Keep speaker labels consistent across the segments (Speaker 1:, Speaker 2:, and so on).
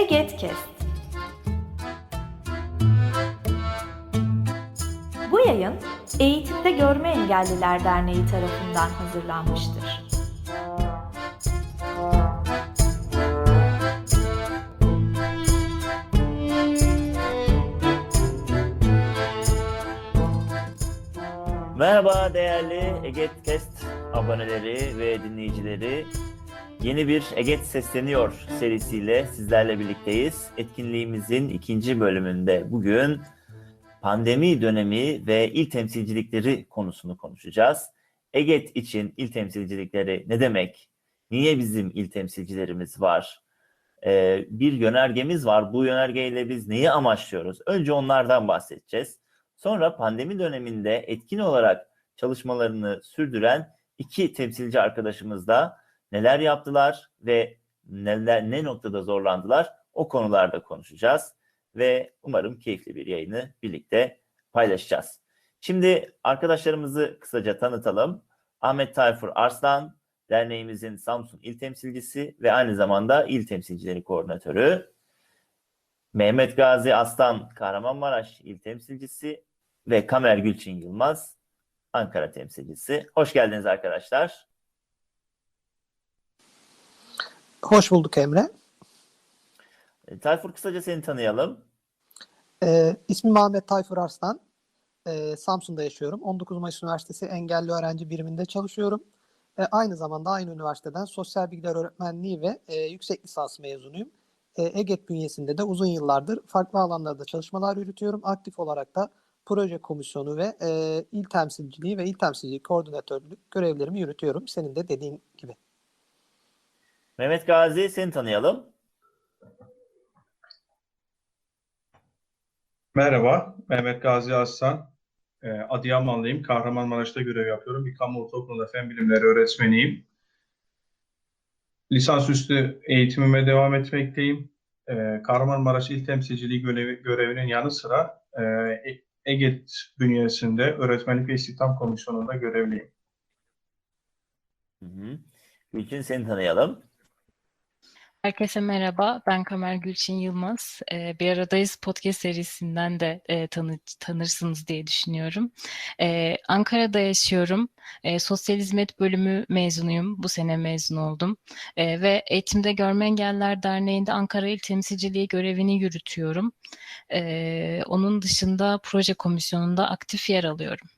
Speaker 1: Egetkest. Bu yayın Eğitimde Görme Engelliler Derneği tarafından hazırlanmıştır.
Speaker 2: Merhaba değerli Egetkest aboneleri ve dinleyicileri. Yeni bir Eget Sesleniyor serisiyle sizlerle birlikteyiz. Etkinliğimizin ikinci bölümünde bugün pandemi dönemi ve il temsilcilikleri konusunu konuşacağız. Eget için il temsilcilikleri ne demek? Niye bizim il temsilcilerimiz var? Ee, bir yönergemiz var. Bu yönergeyle biz neyi amaçlıyoruz? Önce onlardan bahsedeceğiz. Sonra pandemi döneminde etkin olarak çalışmalarını sürdüren iki temsilci arkadaşımız da neler yaptılar ve neler ne noktada zorlandılar o konularda konuşacağız ve umarım keyifli bir yayını birlikte paylaşacağız. Şimdi arkadaşlarımızı kısaca tanıtalım. Ahmet Tayfur Arslan, derneğimizin Samsun İl Temsilcisi ve aynı zamanda İl Temsilcileri Koordinatörü. Mehmet Gazi Aslan, Kahramanmaraş İl Temsilcisi ve Kamer Gülçin Yılmaz, Ankara Temsilcisi. Hoş geldiniz arkadaşlar.
Speaker 3: Hoş bulduk Emre.
Speaker 2: E, Tayfur kısaca seni tanıyalım.
Speaker 3: Ee, ismim Ahmet Tayfur Arslan. Ee, Samsun'da yaşıyorum. 19 Mayıs Üniversitesi Engelli Öğrenci Biriminde çalışıyorum. Ee, aynı zamanda aynı üniversiteden Sosyal Bilgiler Öğretmenliği ve e, yüksek lisans mezunuyum. E, EGET bünyesinde de uzun yıllardır farklı alanlarda çalışmalar yürütüyorum. Aktif olarak da proje komisyonu ve e, il temsilciliği ve il temsilciliği koordinatörlük görevlerimi yürütüyorum. Senin de dediğin gibi.
Speaker 2: Mehmet Gazi seni tanıyalım.
Speaker 4: Merhaba, Mehmet Gazi Aslan. Ee, Adıyamanlıyım. Kahramanmaraş'ta görev yapıyorum. Bir kamu ortaokulunda fen bilimleri öğretmeniyim. Lisansüstü eğitimime devam etmekteyim. Ee, Kahramanmaraş İl Temsilciliği görevi, görevinin yanı sıra e, E- EGET bünyesinde Öğretmenlik ve İstihdam Komisyonu'nda görevliyim.
Speaker 2: Hı hı. Gülçin seni tanıyalım.
Speaker 5: Herkese merhaba, ben Kamer Gülçin Yılmaz. Ee, Bir Aradayız podcast serisinden de e, tanı, tanırsınız diye düşünüyorum. Ee, Ankara'da yaşıyorum. Ee, Sosyal Hizmet Bölümü mezunuyum. Bu sene mezun oldum. Ee, Ve Eğitimde Görme Engelliler Derneği'nde Ankara İl Temsilciliği görevini yürütüyorum. Ee, Onun dışında proje komisyonunda aktif yer alıyorum.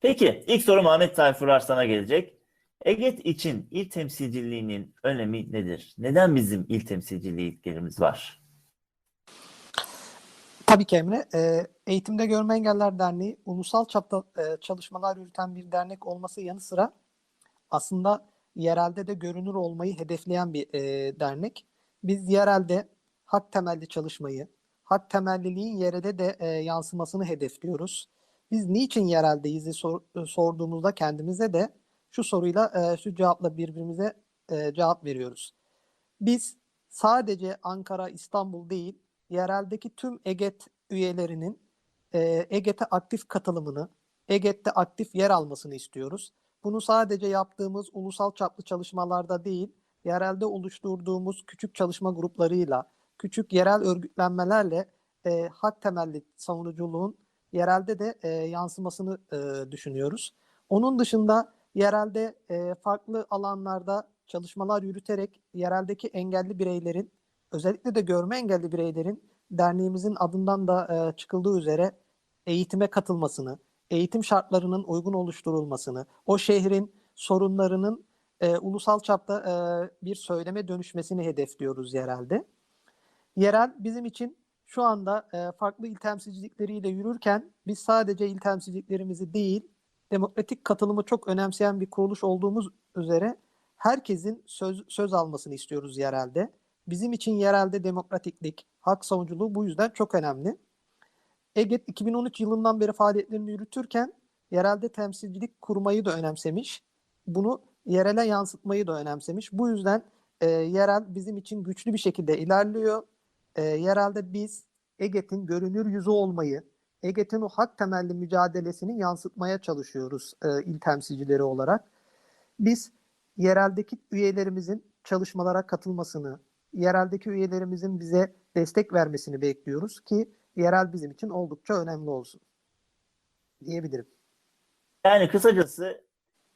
Speaker 2: Peki ilk sorum Ahmet Tayfur Arslan'a gelecek. Eget için il temsilciliğinin önemi nedir? Neden bizim il temsilciliklerimiz var?
Speaker 3: Tabii ki Emre. E, Eğitimde Görme Engeller Derneği ulusal çapta e, çalışmalar yürüten bir dernek olması yanı sıra aslında yerelde de görünür olmayı hedefleyen bir e, dernek. Biz yerelde hak temelli çalışmayı, hak temelliliğin yerede de e, yansımasını hedefliyoruz. Biz niçin yereldeyiz sor, e, sorduğumuzda kendimize de şu soruyla e, şu cevapla birbirimize e, cevap veriyoruz. Biz sadece Ankara, İstanbul değil, yereldeki tüm EGET üyelerinin e, EGET'e aktif katılımını, EGET'te aktif yer almasını istiyoruz. Bunu sadece yaptığımız ulusal çaplı çalışmalarda değil, yerelde oluşturduğumuz küçük çalışma gruplarıyla, küçük yerel örgütlenmelerle e, hak temelli savunuculuğun yerelde de e, yansımasını e, düşünüyoruz. Onun dışında yerelde e, farklı alanlarda çalışmalar yürüterek yereldeki engelli bireylerin özellikle de görme engelli bireylerin derneğimizin adından da e, çıkıldığı üzere eğitime katılmasını, eğitim şartlarının uygun oluşturulmasını, o şehrin sorunlarının e, ulusal çapta e, bir söyleme dönüşmesini hedefliyoruz yerelde. Yerel bizim için şu anda e, farklı il temsilcilikleriyle yürürken biz sadece il temsilciliklerimizi değil, demokratik katılımı çok önemseyen bir kuruluş olduğumuz üzere herkesin söz, söz almasını istiyoruz yerelde. Bizim için yerelde demokratiklik, hak savunuculuğu bu yüzden çok önemli. EGET 2013 yılından beri faaliyetlerini yürütürken yerelde temsilcilik kurmayı da önemsemiş. Bunu yerele yansıtmayı da önemsemiş. Bu yüzden e, yerel bizim için güçlü bir şekilde ilerliyor. E, yerelde biz EGET'in görünür yüzü olmayı, EGET'in o hak temelli mücadelesini yansıtmaya çalışıyoruz e, il temsilcileri olarak. Biz yereldeki üyelerimizin çalışmalara katılmasını, yereldeki üyelerimizin bize destek vermesini bekliyoruz ki yerel bizim için oldukça önemli olsun diyebilirim.
Speaker 2: Yani kısacası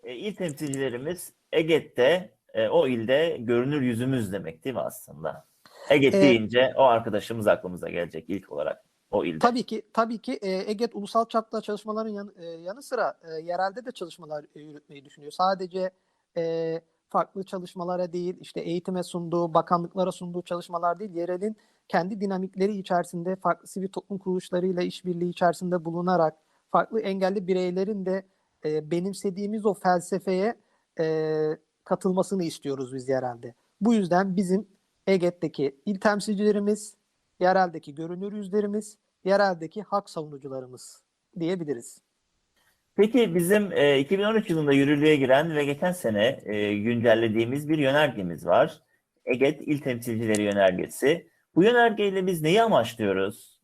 Speaker 2: e, il temsilcilerimiz Eget'te e, o ilde görünür yüzümüz demek değil mi aslında? Eget
Speaker 3: E,
Speaker 2: deyince o arkadaşımız aklımıza gelecek ilk olarak o ilde.
Speaker 3: Tabii ki tabii ki EGET ulusal çapta çalışmaların yan- yanı sıra yerelde de çalışmalar yürütmeyi düşünüyor. Sadece e, farklı çalışmalara değil, işte eğitime sunduğu, bakanlıklara sunduğu çalışmalar değil, yerelin kendi dinamikleri içerisinde farklı sivil toplum kuruluşlarıyla işbirliği içerisinde bulunarak farklı engelli bireylerin de e, benimsediğimiz o felsefeye e, katılmasını istiyoruz biz yerelde. Bu yüzden bizim EGET'teki il temsilcilerimiz, yereldeki görünür yüzlerimiz, yereldeki hak savunucularımız diyebiliriz.
Speaker 2: Peki bizim e, 2013 yılında yürürlüğe giren ve geçen sene e, güncellediğimiz bir yönergemiz var. Eget İl Temsilcileri Yönergesi. Bu yönergeyle biz neyi amaçlıyoruz?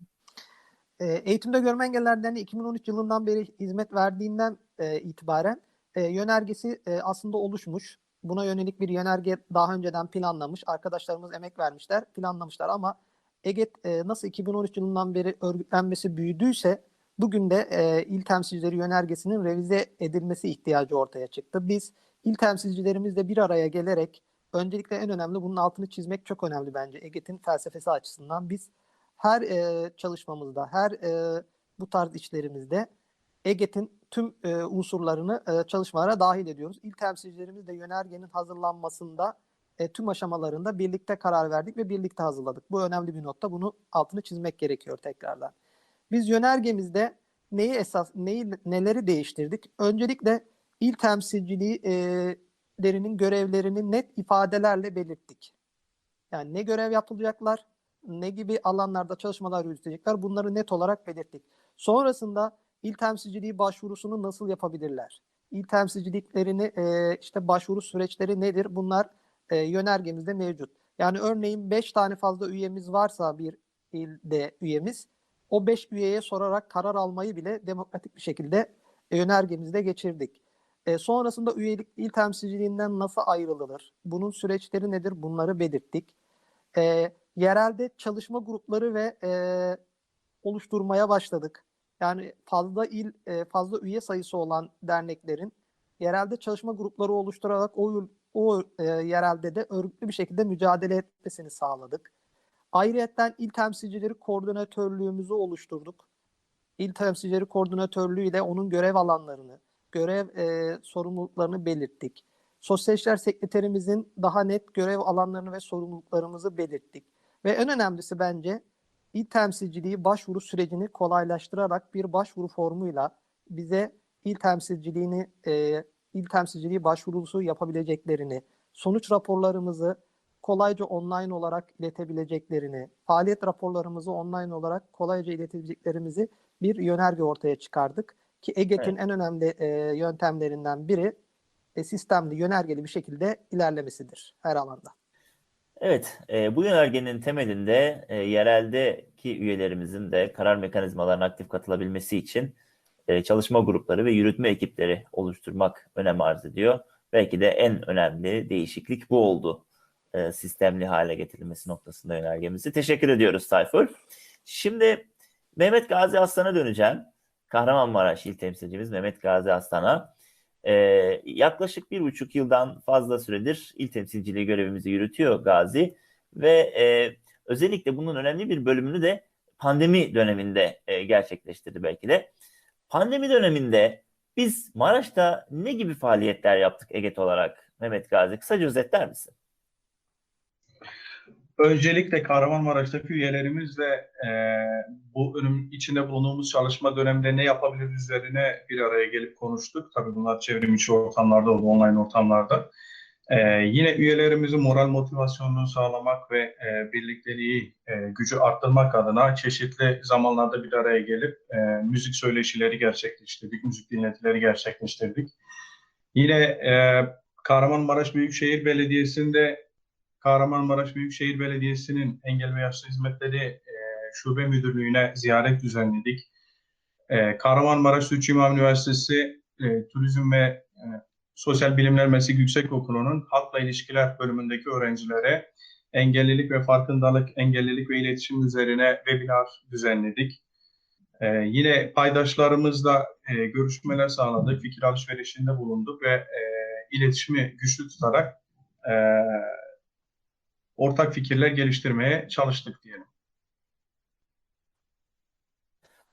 Speaker 3: E, Eğitimde Görme Derneği 2013 yılından beri hizmet verdiğinden e, itibaren e, yönergesi e, aslında oluşmuş. Buna yönelik bir yönerge daha önceden planlamış. Arkadaşlarımız emek vermişler, planlamışlar ama EGET e, nasıl 2013 yılından beri örgütlenmesi büyüdüyse bugün de e, il temsilcileri yönergesinin revize edilmesi ihtiyacı ortaya çıktı. Biz il temsilcilerimizle bir araya gelerek öncelikle en önemli bunun altını çizmek çok önemli bence EGET'in felsefesi açısından. Biz her e, çalışmamızda, her e, bu tarz işlerimizde EGET'in tüm e, unsurlarını e, çalışmalara dahil ediyoruz. İl temsilcilerimiz de yönergenin hazırlanmasında e, tüm aşamalarında birlikte karar verdik ve birlikte hazırladık. Bu önemli bir nokta. Bunu altını çizmek gerekiyor tekrardan. Biz yönergemizde neyi esas, neyi neleri değiştirdik? Öncelikle il temsilciliği e, lerinin görevlerini net ifadelerle belirttik. Yani ne görev yapılacaklar, ne gibi alanlarda çalışmalar yürütecekler bunları net olarak belirttik. Sonrasında il temsilciliği başvurusunu nasıl yapabilirler? İl temsilciliklerini e, işte başvuru süreçleri nedir? Bunlar e, yönergemizde mevcut. Yani örneğin 5 tane fazla üyemiz varsa bir ilde üyemiz o 5 üyeye sorarak karar almayı bile demokratik bir şekilde e, yönergemizde geçirdik. E, sonrasında üyelik il temsilciliğinden nasıl ayrılır? Bunun süreçleri nedir? Bunları belirttik. E, yerelde çalışma grupları ve e, oluşturmaya başladık. Yani fazla il, e, fazla üye sayısı olan derneklerin yerelde çalışma grupları oluşturarak o o e, yerelde de örgütlü bir şekilde mücadele etmesini sağladık. Ayrıyeten il temsilcileri koordinatörlüğümüzü oluşturduk. İl temsilcileri koordinatörlüğü ile onun görev alanlarını, görev e, sorumluluklarını belirttik. Sosyal İşler Sekreterimizin daha net görev alanlarını ve sorumluluklarımızı belirttik. Ve en önemlisi bence il temsilciliği başvuru sürecini kolaylaştırarak bir başvuru formuyla bize il temsilciliğini e, il temsilciliği başvurusu yapabileceklerini, sonuç raporlarımızı kolayca online olarak iletebileceklerini, faaliyet raporlarımızı online olarak kolayca iletebileceklerimizi bir yönerge ortaya çıkardık. Ki EGET'in en önemli e, yöntemlerinden biri e, sistemli, yönergeli bir şekilde ilerlemesidir her alanda.
Speaker 2: Evet, e, bu yönergenin temelinde e, yereldeki üyelerimizin de karar mekanizmalarına aktif katılabilmesi için e, çalışma grupları ve yürütme ekipleri oluşturmak önem arz ediyor. Belki de en önemli değişiklik bu oldu. E, sistemli hale getirilmesi noktasında yönergemizi. Teşekkür ediyoruz Tayfur. Şimdi Mehmet Gazi Aslan'a döneceğim. Kahramanmaraş İl Temsilcimiz Mehmet Gazi Aslan'a. Ee, yaklaşık bir buçuk yıldan fazla süredir il temsilciliği görevimizi yürütüyor Gazi ve e, özellikle bunun önemli bir bölümünü de pandemi döneminde e, gerçekleştirdi belki de. Pandemi döneminde biz Maraş'ta ne gibi faaliyetler yaptık EGET olarak Mehmet Gazi? Kısaca özetler misin?
Speaker 4: Öncelikle Kahramanmaraş'taki üyelerimizle e, bu önüm içinde bulunduğumuz çalışma döneminde ne yapabiliriz üzerine bir araya gelip konuştuk. Tabii bunlar çevrim içi ortamlarda oldu, online ortamlarda. E, yine üyelerimizin moral motivasyonunu sağlamak ve e, birlikteliği, e, gücü arttırmak adına çeşitli zamanlarda bir araya gelip e, müzik söyleşileri gerçekleştirdik, müzik dinletileri gerçekleştirdik. Yine e, Kahramanmaraş Büyükşehir Belediyesi'nde Kahramanmaraş Büyükşehir Belediyesi'nin Engel ve Yaşlı Hizmetleri e, Şube Müdürlüğü'ne ziyaret düzenledik. E, Kahramanmaraş İmam Üniversitesi e, Turizm ve Sosyal Bilimler Meslek Yüksekokulu'nun Halkla İlişkiler bölümündeki öğrencilere engellilik ve farkındalık, engellilik ve iletişim üzerine webinar düzenledik. Ee, yine paydaşlarımızla e, görüşmeler sağladık, fikir alışverişinde bulunduk ve e, iletişimi güçlü tutarak e, ortak fikirler geliştirmeye çalıştık diyelim.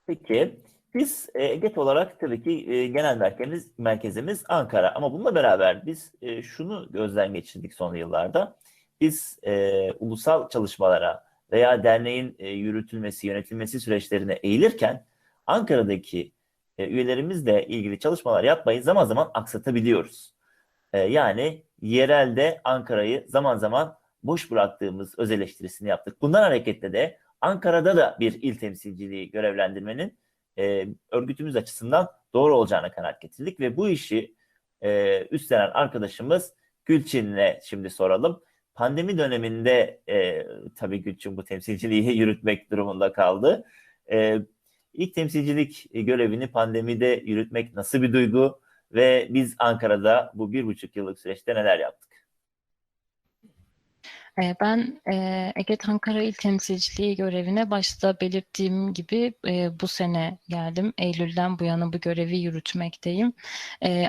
Speaker 2: Peki biz e, EGET olarak tabii ki e, genel merkezimiz, merkezimiz Ankara ama bununla beraber biz e, şunu gözden geçirdik son yıllarda. Biz e, ulusal çalışmalara veya derneğin e, yürütülmesi, yönetilmesi süreçlerine eğilirken Ankara'daki e, üyelerimizle ilgili çalışmalar yapmayı zaman zaman aksatabiliyoruz. E, yani yerelde Ankara'yı zaman zaman boş bıraktığımız öz eleştirisini yaptık. Bundan hareketle de Ankara'da da bir il temsilciliği görevlendirmenin e, örgütümüz açısından doğru olacağına kanaat getirdik ve bu işi e, üstlenen arkadaşımız Gülçin'le şimdi soralım. Pandemi döneminde e, tabii Gülçin bu temsilciliği yürütmek durumunda kaldı. E, ilk temsilcilik görevini pandemide yürütmek nasıl bir duygu ve biz Ankara'da bu bir buçuk yıllık süreçte neler yaptık?
Speaker 5: E, Ben e, EGET Ankara İl Temsilciliği görevine başta belirttiğim gibi e, bu sene geldim. Eylül'den bu yana bu görevi yürütmekteyim.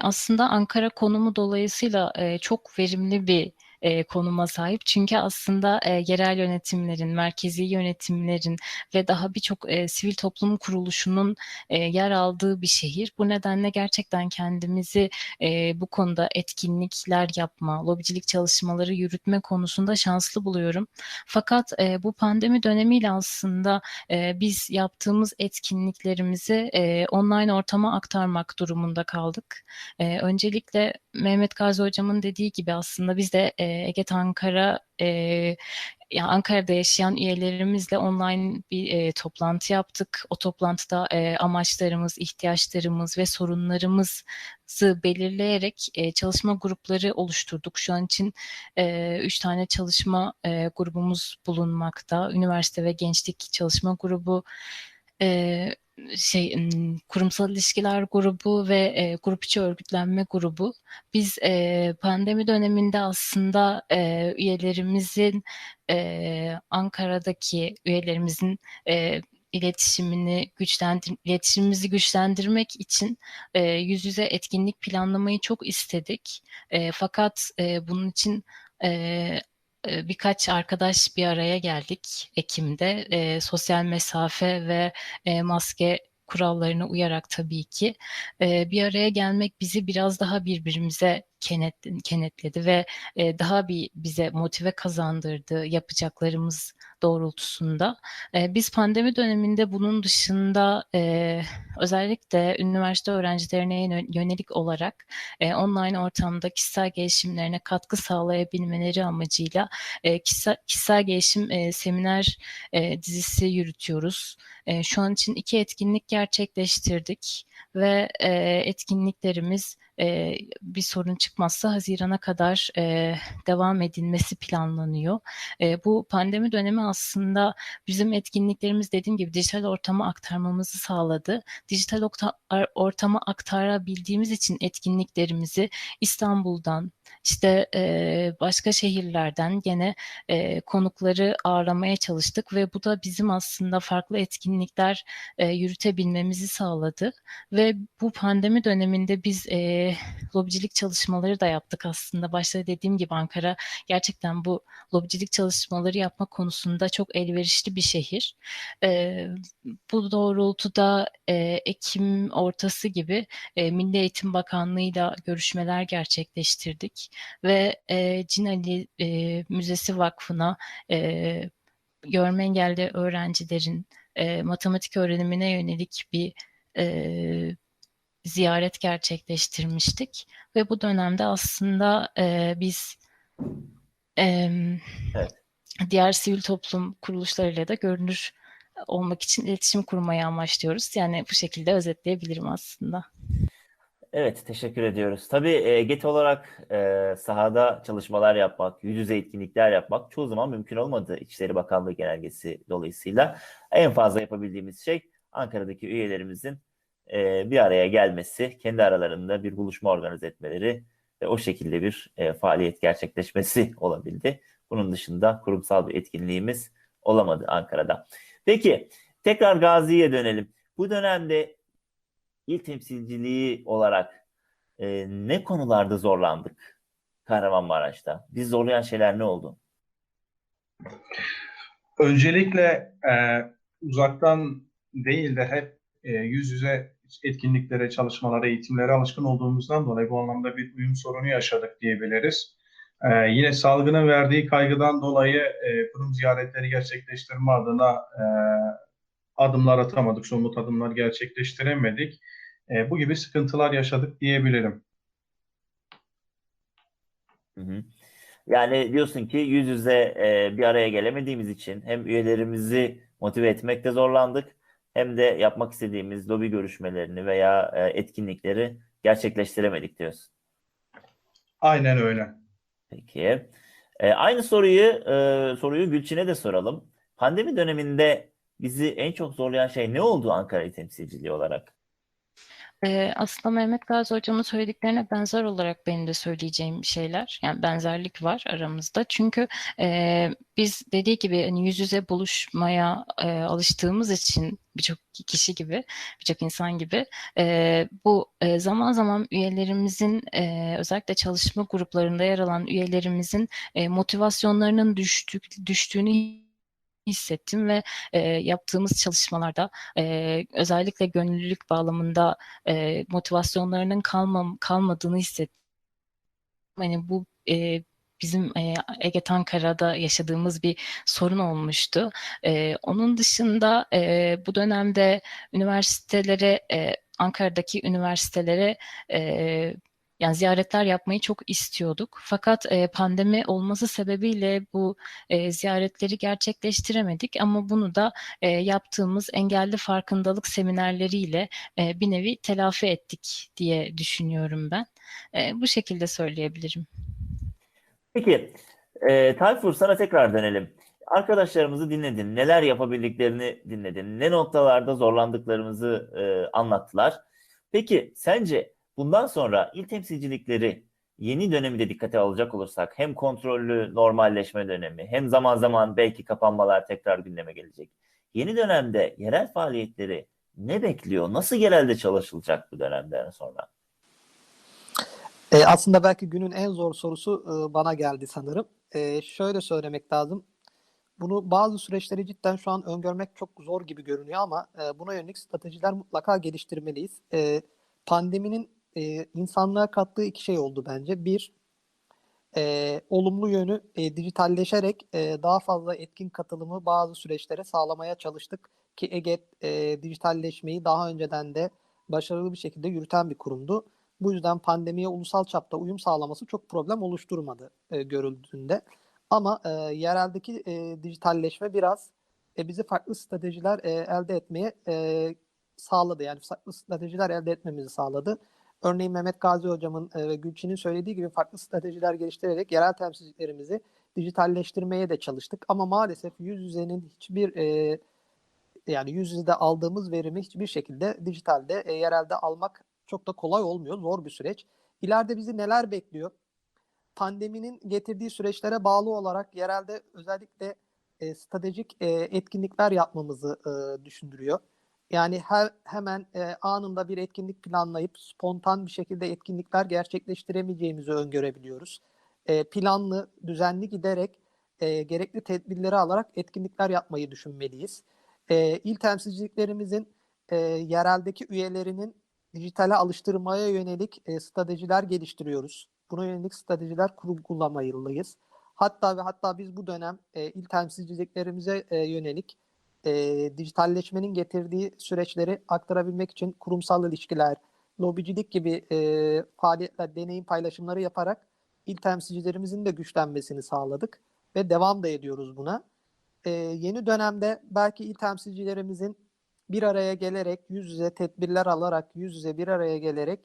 Speaker 5: Aslında Ankara konumu dolayısıyla çok verimli bir e, konuma sahip. Çünkü aslında e, yerel yönetimlerin, merkezi yönetimlerin ve daha birçok e, sivil toplum kuruluşunun e, yer aldığı bir şehir. Bu nedenle gerçekten kendimizi e, bu konuda etkinlikler yapma, lobicilik çalışmaları yürütme konusunda şanslı buluyorum. Fakat e, bu pandemi dönemiyle aslında e, biz yaptığımız etkinliklerimizi e, online ortama aktarmak durumunda kaldık. E, öncelikle Mehmet Gazi Hocam'ın dediği gibi aslında biz de e, EGET Ankara e, ya Ankara'da yaşayan üyelerimizle online bir e, toplantı yaptık. O toplantıda e, amaçlarımız, ihtiyaçlarımız ve sorunlarımızı belirleyerek e, çalışma grupları oluşturduk. Şu an için e, üç tane çalışma e, grubumuz bulunmakta. Üniversite ve Gençlik Çalışma Grubu, e, şey kurumsal ilişkiler grubu ve e, grup içi örgütlenme grubu. Biz e, pandemi döneminde aslında e, üyelerimizin e, Ankara'daki üyelerimizin e, iletişimini güçlendir iletişimimizi güçlendirmek için e, yüz yüze etkinlik planlamayı çok istedik. E, fakat e, bunun için e, birkaç arkadaş bir araya geldik Ekim'de. E, sosyal mesafe ve e, maske kurallarına uyarak tabii ki e, bir araya gelmek bizi biraz daha birbirimize kenet, kenetledi ve e, daha bir bize motive kazandırdı yapacaklarımız doğrultusunda. E, biz pandemi döneminde bunun dışında e, özellikle üniversite öğrencilerine yö- yönelik olarak e, online ortamda kişisel gelişimlerine katkı sağlayabilmeleri amacıyla e, kişisel, kişisel gelişim e, seminer e, dizisi yürütüyoruz. E, şu an için iki etkinlik gerçekleştirdik ve e, etkinliklerimiz bir sorun çıkmazsa Haziran'a kadar devam edilmesi planlanıyor. Bu pandemi dönemi aslında bizim etkinliklerimiz dediğim gibi dijital ortama aktarmamızı sağladı. Dijital ortama aktarabildiğimiz için etkinliklerimizi İstanbul'dan, işte e, başka şehirlerden gene e, konukları ağırlamaya çalıştık ve bu da bizim aslında farklı etkinlikler e, yürütebilmemizi sağladı ve bu pandemi döneminde biz e, lobicilik çalışmaları da yaptık aslında. Başta dediğim gibi Ankara gerçekten bu lobicilik çalışmaları yapma konusunda çok elverişli bir şehir. E, bu doğrultuda e, Ekim ortası gibi e, Milli Eğitim Bakanlığı'yla görüşmeler gerçekleştirdik ve e, Cinali e, Müzesi Vakfı'na e, görme engelli öğrencilerin e, matematik öğrenimine yönelik bir e, ziyaret gerçekleştirmiştik ve bu dönemde aslında e, biz e,
Speaker 2: Evet.
Speaker 5: diğer sivil toplum kuruluşlarıyla da görünür olmak için iletişim kurmayı amaçlıyoruz. Yani bu şekilde özetleyebilirim aslında.
Speaker 2: Evet, teşekkür ediyoruz. Tabii e, GET olarak e, sahada çalışmalar yapmak, yüz yüze etkinlikler yapmak çoğu zaman mümkün olmadı İçişleri Bakanlığı genelgesi dolayısıyla. En fazla yapabildiğimiz şey Ankara'daki üyelerimizin e, bir araya gelmesi, kendi aralarında bir buluşma organize etmeleri ve o şekilde bir e, faaliyet gerçekleşmesi olabildi. Bunun dışında kurumsal bir etkinliğimiz olamadı Ankara'da. Peki tekrar Gazi'ye dönelim. Bu dönemde il temsilciliği olarak e, ne konularda zorlandık Kahramanmaraş'ta? Biz zorlayan şeyler ne oldu?
Speaker 4: Öncelikle e, uzaktan değil de hep e, yüz yüze etkinliklere, çalışmalara, eğitimlere alışkın olduğumuzdan dolayı bu anlamda bir uyum sorunu yaşadık diyebiliriz. E, yine salgının verdiği kaygıdan dolayı e, kurum ziyaretleri gerçekleştirme adına e, adımlar atamadık, somut adımlar gerçekleştiremedik. E, bu gibi sıkıntılar yaşadık diyebilirim.
Speaker 2: Hı hı. Yani diyorsun ki yüz yüze e, bir araya gelemediğimiz için hem üyelerimizi motive etmekte zorlandık hem de yapmak istediğimiz lobi görüşmelerini veya e, etkinlikleri gerçekleştiremedik diyorsun.
Speaker 4: Aynen öyle.
Speaker 2: Peki. E, aynı soruyu e, soruyu Gülçin'e de soralım. Pandemi döneminde bizi en çok zorlayan şey ne oldu Ankara temsilciliği olarak?
Speaker 5: Aslında Mehmet Gazi Hocam'ın söylediklerine benzer olarak benim de söyleyeceğim şeyler, yani benzerlik var aramızda. Çünkü e, biz dediği gibi hani yüz yüze buluşmaya e, alıştığımız için birçok kişi gibi, birçok insan gibi e, bu e, zaman zaman üyelerimizin e, özellikle çalışma gruplarında yer alan üyelerimizin e, motivasyonlarının düştük, düştüğünü hissettim ve e, yaptığımız çalışmalarda e, özellikle gönüllülük bağlamında e, motivasyonlarının kalmam, kalmadığını hissettim. Hani bu e, bizim e, Ege Ankara'da yaşadığımız bir sorun olmuştu. E, onun dışında e, bu dönemde üniversitelere, e, Ankara'daki üniversitelere e, yani ziyaretler yapmayı çok istiyorduk. Fakat e, pandemi olması sebebiyle bu e, ziyaretleri gerçekleştiremedik. Ama bunu da e, yaptığımız engelli farkındalık seminerleriyle e, bir nevi telafi ettik diye düşünüyorum ben. E, bu şekilde söyleyebilirim.
Speaker 2: Peki, e, Tayfur sana tekrar dönelim. Arkadaşlarımızı dinledin, neler yapabildiklerini dinledin, ne noktalarda zorlandıklarımızı e, anlattılar. Peki sence bundan sonra il temsilcilikleri yeni dönemi de dikkate alacak olursak hem kontrollü normalleşme dönemi hem zaman zaman belki kapanmalar tekrar gündeme gelecek. Yeni dönemde yerel faaliyetleri ne bekliyor? Nasıl genelde çalışılacak bu dönemden sonra?
Speaker 3: E, aslında belki günün en zor sorusu e, bana geldi sanırım. E, şöyle söylemek lazım. Bunu bazı süreçleri cidden şu an öngörmek çok zor gibi görünüyor ama e, buna yönelik stratejiler mutlaka geliştirmeliyiz. E, pandeminin e, insanlığa kattığı iki şey oldu bence. Bir, e, olumlu yönü e, dijitalleşerek e, daha fazla etkin katılımı bazı süreçlere sağlamaya çalıştık. Ki EGET e, dijitalleşmeyi daha önceden de başarılı bir şekilde yürüten bir kurumdu. Bu yüzden pandemiye ulusal çapta uyum sağlaması çok problem oluşturmadı e, görüldüğünde. Ama e, yereldeki e, dijitalleşme biraz e, bizi farklı stratejiler e, elde etmeye e, sağladı. Yani farklı stratejiler elde etmemizi sağladı. Örneğin Mehmet Gazi hocamın e, ve Gülçin'in söylediği gibi farklı stratejiler geliştirerek yerel temsilcilerimizi dijitalleştirmeye de çalıştık. Ama maalesef yüz yüzenin hiçbir e, yani yüz yüzde aldığımız verimi hiçbir şekilde dijitalde, e, yerelde almak çok da kolay olmuyor. Zor bir süreç. İleride bizi neler bekliyor? Pandeminin getirdiği süreçlere bağlı olarak yerelde özellikle e, stratejik e, etkinlikler yapmamızı e, düşündürüyor. Yani her, hemen e, anında bir etkinlik planlayıp spontan bir şekilde etkinlikler gerçekleştiremeyeceğimizi öngörebiliyoruz. E, planlı, düzenli giderek e, gerekli tedbirleri alarak etkinlikler yapmayı düşünmeliyiz. E, il temsilciliklerimizin e, yereldeki üyelerinin dijitale alıştırmaya yönelik e, stratejiler geliştiriyoruz. Buna yönelik stratejiler kurgulamalıyız. Hatta ve hatta biz bu dönem e, il temsilciliklerimize e, yönelik e, dijitalleşmenin getirdiği süreçleri aktarabilmek için kurumsal ilişkiler, lobicilik gibi e, faaliyetler, deneyim paylaşımları yaparak il temsilcilerimizin de güçlenmesini sağladık ve devam da ediyoruz buna. E, yeni dönemde belki il temsilcilerimizin bir araya gelerek, yüz yüze tedbirler alarak, yüz yüze bir araya gelerek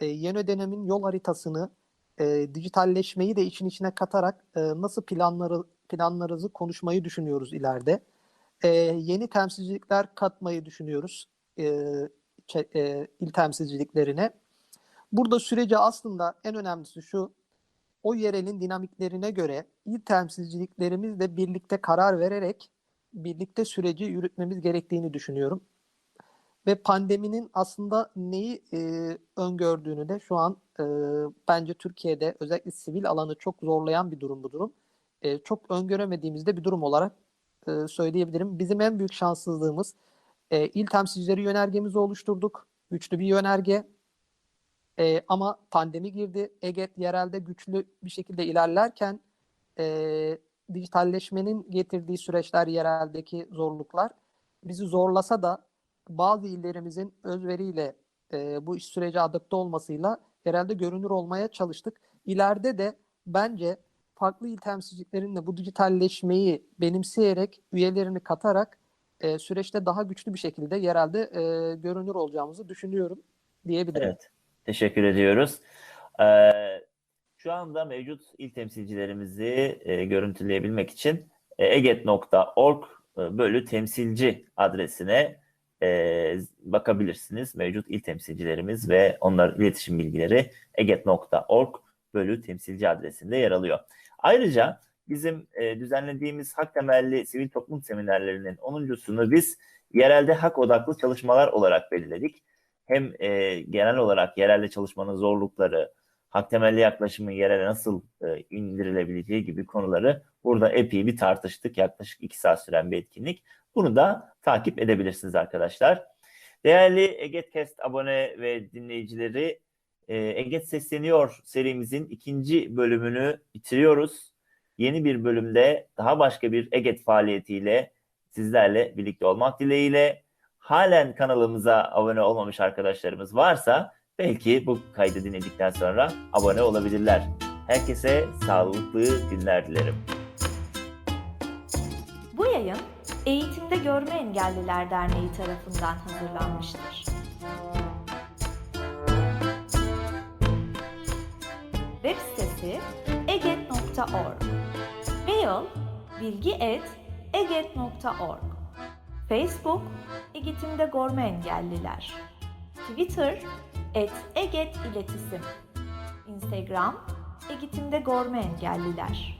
Speaker 3: e, yeni dönemin yol haritasını, e, dijitalleşmeyi de için içine katarak e, nasıl planları planlarımızı konuşmayı düşünüyoruz ileride. E, yeni temsilcilikler katmayı düşünüyoruz e, e, il temsilciliklerine. Burada sürece aslında en önemlisi şu, o yerelin dinamiklerine göre il temsilciliklerimizle birlikte karar vererek birlikte süreci yürütmemiz gerektiğini düşünüyorum. Ve pandeminin aslında neyi e, öngördüğünü de şu an e, bence Türkiye'de özellikle sivil alanı çok zorlayan bir durum bu durum. E, çok öngöremediğimizde bir durum olarak e, söyleyebilirim. Bizim en büyük şanssızlığımız e, il temsilcileri yönergemizi oluşturduk. Güçlü bir yönerge. E, ama pandemi girdi. EGET yerelde güçlü bir şekilde ilerlerken e, dijitalleşmenin getirdiği süreçler, yereldeki zorluklar bizi zorlasa da bazı illerimizin özveriyle e, bu iş sürece adapte olmasıyla yerelde görünür olmaya çalıştık. İleride de bence farklı il temsilciliklerinin bu dijitalleşmeyi benimseyerek, üyelerini katarak e, süreçte daha güçlü bir şekilde yerelde e, görünür olacağımızı düşünüyorum diyebilirim.
Speaker 2: Evet. Teşekkür ediyoruz. Ee, şu anda mevcut il temsilcilerimizi e, görüntüleyebilmek için e, eget.org e, bölü temsilci adresine e, bakabilirsiniz. Mevcut il temsilcilerimiz ve onların iletişim bilgileri eget.org bölü temsilci adresinde yer alıyor. Ayrıca bizim e, düzenlediğimiz hak temelli sivil toplum seminerlerinin 10.sunu biz yerelde hak odaklı çalışmalar olarak belirledik. Hem e, genel olarak yerelde çalışmanın zorlukları, hak temelli yaklaşımın yerele nasıl e, indirilebileceği gibi konuları burada epey bir tartıştık. Yaklaşık iki saat süren bir etkinlik. Bunu da takip edebilirsiniz arkadaşlar. Değerli Egetkest abone ve dinleyicileri, e, Eget Sesleniyor serimizin ikinci bölümünü bitiriyoruz. Yeni bir bölümde daha başka bir Eget faaliyetiyle sizlerle birlikte olmak dileğiyle halen kanalımıza abone olmamış arkadaşlarımız varsa belki bu kaydı dinledikten sonra abone olabilirler. Herkese sağlıklı günler dilerim.
Speaker 1: Bu yayın Eğitimde Görme Engelliler Derneği tarafından hazırlanmıştır. Web sitesi eget.org Mail bilgi.eget.org Facebook Eğitimde Görme Engelliler. Twitter et Eget İletisim. Instagram Eğitimde Görme Engelliler